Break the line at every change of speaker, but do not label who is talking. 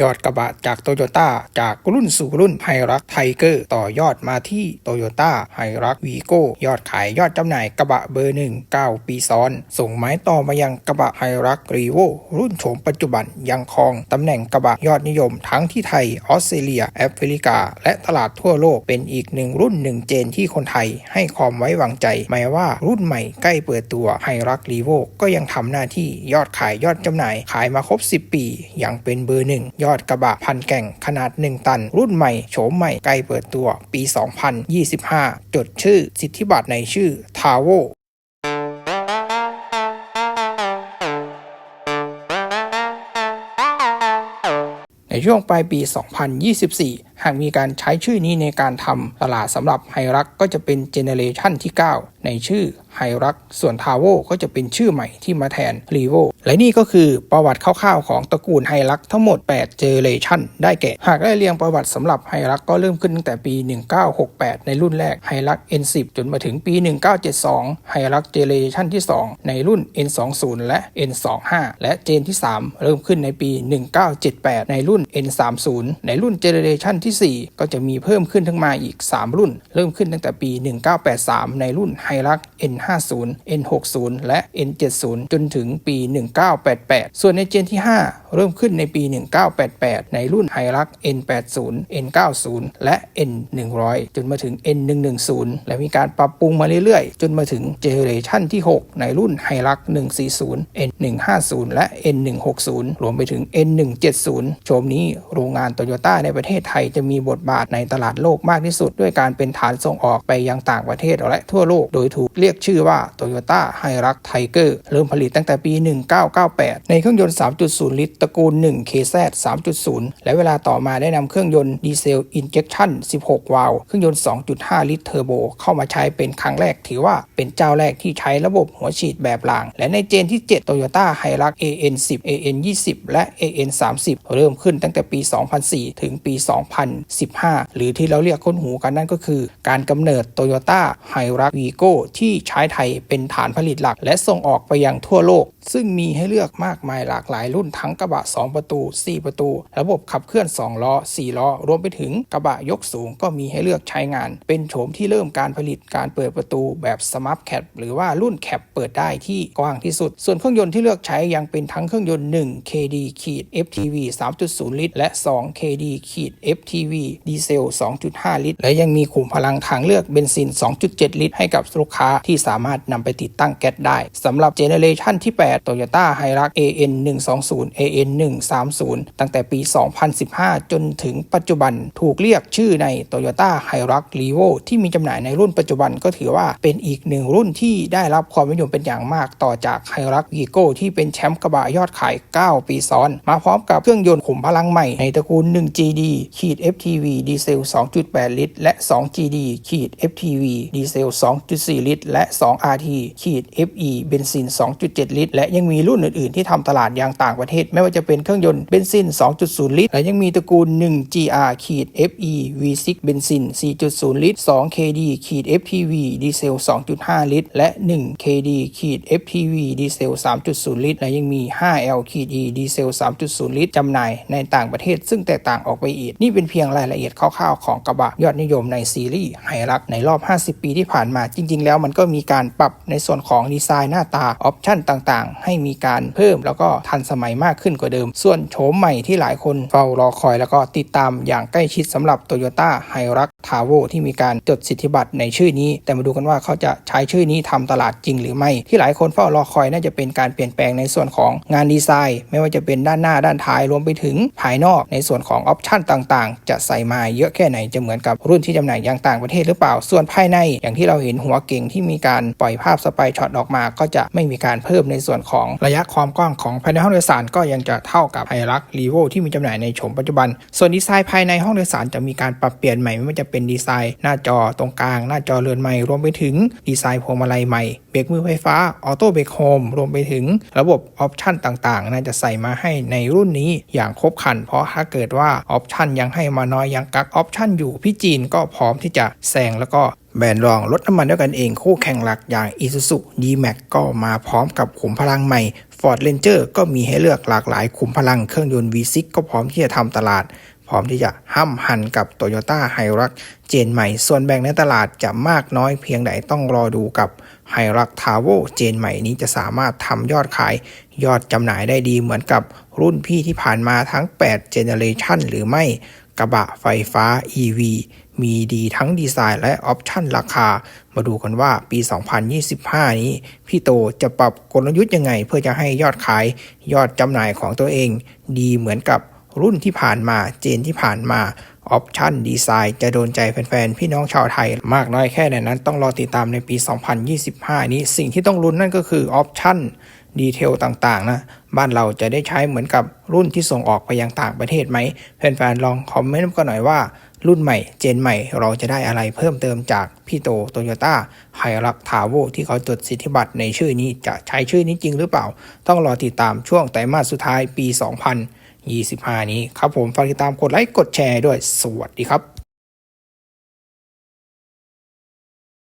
ยอดกระบะจากโตโยต้าจากรุ่นสู่รุ่นไฮรักไทเกอร์ต่อยอดมาที่โตโยต้าไฮรักวีโก้ยอดขายยอดจำหน่ายกระบะเบอร์หนึ่ง9ปีซ้อน ส่งไม้ต่อมายังกระบะไฮรักรีโวรุ่นโฉมปัจจุบันยังครองตำแหน่งกระบะยอดนิยมทั้งที่ไทย ออสเตรเลีย แอฟริกา และตลาดทั่วโลกเป็นอีกหนึ่งรุ่นหนึ่งเจนที่คนไทยให้ความไว้วางใจ แม้ว่ารุ่นใหม่ใกล้เปิดตัวไฮรักรีโวก็ยังทำหน้าที่ยอดขายยอดจำหน่ายขายมาครบ 10 ปี ยังเป็นเบอร์หนึ่งยอดกระบะพันแก่งขนาด 1 ตัน รุ่นใหม่โฉมใหม่ใกล้เปิดตัวปี 2025 จดชื่อสิทธิบัตรในชื่อทาวโวในช่วงปลายปี 2024 หากมีการใช้ชื่อนี้ในการทำตลาดสำหรับไฮรักก็จะเป็นเจเนเรชันที่ 9 ในชื่อไฮรักส่วนทาวโวก็จะเป็นชื่อใหม่ที่มาแทนรีโวและนี่ก็คือประวัติคร่าวๆของตระกูลไฮรักทั้งหมด 8 เจเนเรชันได้แก่ หากได้เรียงประวัติสำหรับไฮรักก็เริ่มขึ้นตั้งแต่ปี 1968 ในรุ่นแรกไฮรัก N10 จนมาถึงปี 1972ไฮรักเจเนเรชันที่ 2 ในรุ่น N20 และ N25 และเจนที่ 3 เริ่มขึ้นในปี 1978 ในรุ่น N30 ในรุ่นเจเนเรชันที่4 ก็จะมีเพิ่มขึ้นทั้งมาอีก 3 รุ่น เริ่มขึ้นตั้งแต่ปี 1983 ในรุ่นไฮรัก N50 N60 และ N70 จนถึงปี 1988 ส่วนในเจนที่ 5 เริ่มขึ้นในปี 1988 ในรุ่นไฮรัก N80 N90 และ N100 จนมาถึง N110 และมีการปรับปรุงมาเรื่อยๆ จนมาถึงเจเนเรชันที่ 6 ในรุ่นไฮรัก 140 N150 และ N160 รวมไปถึง N170 โฉมนี้โรงงานโตโยต้าในประเทศไทยจะมีบทบาทในตลาดโลกมากที่สุด ด้วยการเป็นฐานส่งออกไปยังต่างประเทศและทั่วโลก โดยถูกเรียกชื่อว่า Toyota h i r u x Tiger เริ่มผลิตตั้งแต่ปี 1998 ในเครื่องยนต์ 3.0 ลิตรตระกูล 1 KZ 3.0 และเวลาต่อมาได้นำเครื่องยนต์ดีเซลอินเจคชั่น16 วาล์วเครื่องยนต์ 2.5 ลิตรเทอร์โบเข้ามาใช้เป็นครั้งแรกถือว่าเป็นเจ้าแรกที่ใช้ระบบหัวฉีดแบบราง และในเจนที่ 7 Toyota h i r u x AN10 AN20 และ AN30 เริ่มขึ้นตั้งแต่ปี 2004 ถึงปี 200 2015 หรือที่เราเรียกค้นหูกันนั่นก็คือ การกำเนิด Toyota h i r u x Vigo ที่ใช้ไทยเป็นฐานผลิตหลัก และส่งออกไปยังทั่วโลกซึ่งมีให้เลือกมากมายหลากหลายรุ่นทั้งกระบะ 2 ประตู 4 ประตู ระบบขับเคลื่อน 2 ล้อ 4 ล้อ รวมไปถึงกระบะยกสูงก็มีให้เลือกใช้งาน เป็นโฉมที่เริ่มการผลิตการเปิดประตูแบบ Smart Cap หรือว่ารุ่นแคปเปิดได้ที่กว้างที่สุด ส่วนเครื่องยนต์ที่เลือกใช้ยังเป็นทั้งเครื่องยนต์ 1 KD ขีด FTV 3.0 ลิตร และ 2 KD ขีด FTV ดีเซล 2.5 ลิตร และยังมีขุมพลังทางเลือกเบนซิน 2.7 ลิตร ให้กับลูกค้าที่สามารถนำไปติดตั้งแก๊สได้สำหรับเจเนเรชันที่8 Toyota h i r u x AN 120 AN 130 ตั้งแต่ปี 2015 จนถึงปัจจุบันถูกเรียกชื่อใน Toyota h i r u x r e v o ที่มีจำหน่ายในรุ่นปัจจุบันก็ถือว่าเป็นอีกหนึ่งรุ่นที่ได้รับความนิยมเป็นอย่างมากต่อจาก h i r u x Vigo ที่เป็นแชมป์กระบะยอดขาย 9 ปีซ้อน มาพร้อมกับเครื่องยนต์ขุมพลังใหม่ในตระกูล 1GD ขีด FTV ดีเซล 2.8 ลิตร และ 2GD ขีด FTV ดีเซล 2.4 ลิตร และ 2RT ขีด FE เบนซิน 2.7 ลิตรและยังมีรุ่นอื่น ๆ ที่ทำตลาดอย่างต่างประเทศ ไม่ว่าจะเป็นเครื่องยนต์เบนซิน 2.0 ลิตร และยังมีตระกูล 1GR ขีด FE V6 เบนซิน 4.0 ลิตร 2KD ขีด FTV ดีเซล 2.5 ลิตร และ 1KD ขีด FTV ดีเซล 3.0 ลิตร และยังมี 5L ขีด E ดีเซล 3.0 ลิตรจำหน่ายในต่างประเทศ ซึ่งแตกต่างออกไปอีก นี่เป็นเพียงรายละเอียดคร่าว ๆ ของกระบะยอดนิยมในซีรีส์ไฮรักในรอบ 50 ปีที่ผ่านมาจริง ๆ แล้วมันก็มีการปรับในส่วนของดีไซน์หน้าตาออปชั่นต่างๆให้มีการเพิ่มแล้วก็ทันสมัยมากขึ้นกว่าเดิม ส่วนโฉมใหม่ที่หลายคนเฝ้ารอคอยแล้วก็ติดตามอย่างใกล้ชิดสำหรับ Toyota h i r u x t a v o ที่มีการจดสิทธิบัตรในชื่อนี้ แต่มาดูกันว่าเขาจะใช้ชื่อนี้ทำตลาดจริงหรือไม่ ที่หลายคนเฝ้ารอคอยน่าจะเป็นการเปลี่ยนแปลงในส่วนของงานดีไซน์ ไม่ว่าจะเป็นด้านหน้าด้านท้ายรวมไปถึงภายนอกในส่วนของออปชั่นต่างๆ จะใส่มาเยอะแค่ไหนจะเหมือนกับรุ่นที่จำหน่ายอย่างต่างประเทศหรือเปล่า ส่วนภายในอย่างที่เราเห็นหัวเก่งที่มีการปล่อยภาพสไปช็อตออกมา ก็จะไม่มีการเพิ่มในส่วนของระยะความกว้างของภายในห้องโดยสารก็ยังจะเท่ากับไฮรักรีโวที่มีจำหน่ายในโฉมปัจจุบัน ส่วนดีไซน์ภายในห้องโดยสารจะมีการปรับเปลี่ยนใหม่ไม่ว่าจะเป็นดีไซน์หน้าจอตรงกลาง หน้าจอเรือนใหม่ รวมไปถึงดีไซน์พวงมาลัยใหม่เบรกมือไฟฟ้าออโต้เบรกโฮมรวมไปถึงระบบออปชันต่างๆน่าจะใส่มาให้ในรุ่นนี้อย่างครบครัน เพราะถ้าเกิดว่าออปชันยังให้มาน้อยยังกักออปชันอยู่พี่จีนก็พร้อมที่จะแซงแล้วก็แบรนด์รองรถน้ำมันด้วยกันเองคู่แข่งหลักอย่าง Isuzu D-Max ก็มาพร้อมกับขุมพลังใหม่ Ford Ranger ก็มีให้เลือกหลากหลายขุมพลังเครื่องยนต์ V6 ก็พร้อมที่จะทำตลาด พร้อมที่จะห้ำหันกับ Toyota h i r u x เจนใหม่ ส่วนแบ่งในตลาดจะมากน้อยเพียงใดต้องรอดูกับ h i r u x t a v o เจนใหม่นี้จะสามารถทำยอดขาย ยอดจำหน่ายได้ดีเหมือนกับรุ่นพี่ที่ผ่านมาทั้ง 8 Generation หรือไม่กระบะไฟฟ้า EV มีดีทั้งดีไซน์และออปชั่นราคา มาดูกันว่าปี 2025 นี้พี่โตจะปรับกลยุทธ์ยังไง เพื่อจะให้ยอดขายยอดจำหน่ายของตัวเอง ดีเหมือนกับ รุ่นที่ผ่านมาเจนที่ผ่านมาออปชั่นดีไซน์จะโดนใจแฟนๆ พี่น้องชาวไทยมากน้อยแค่ไหนนั้นต้องรอติดตามในปี 2025 นี้สิ่งที่ต้องลุ้นนั่นก็คือออปชั่นดีเทลต่างๆ นะ บ้านเราจะได้ใช้เหมือนกับรุ่นที่ส่งออกไปยังต่างประเทศไหมแฟนๆ ลองคอมเมนต์กันหน่อยว่า รุ่นใหม่เจนใหม่เราจะได้อะไรเพิ่มเติมจากพี่โตโตโยต้าไฮรักทาโวที่เขาจดสิทธิบัตรในชื่อนี้จะใช้ชื่อนี้จริงหรือเปล่า ต้องรอติดตามช่วงไตรมาสสุดท้ายปี 25 นี้ครับผมฝากติดตามกดไลค์กดแชร์ด้วยสวัสดีครับ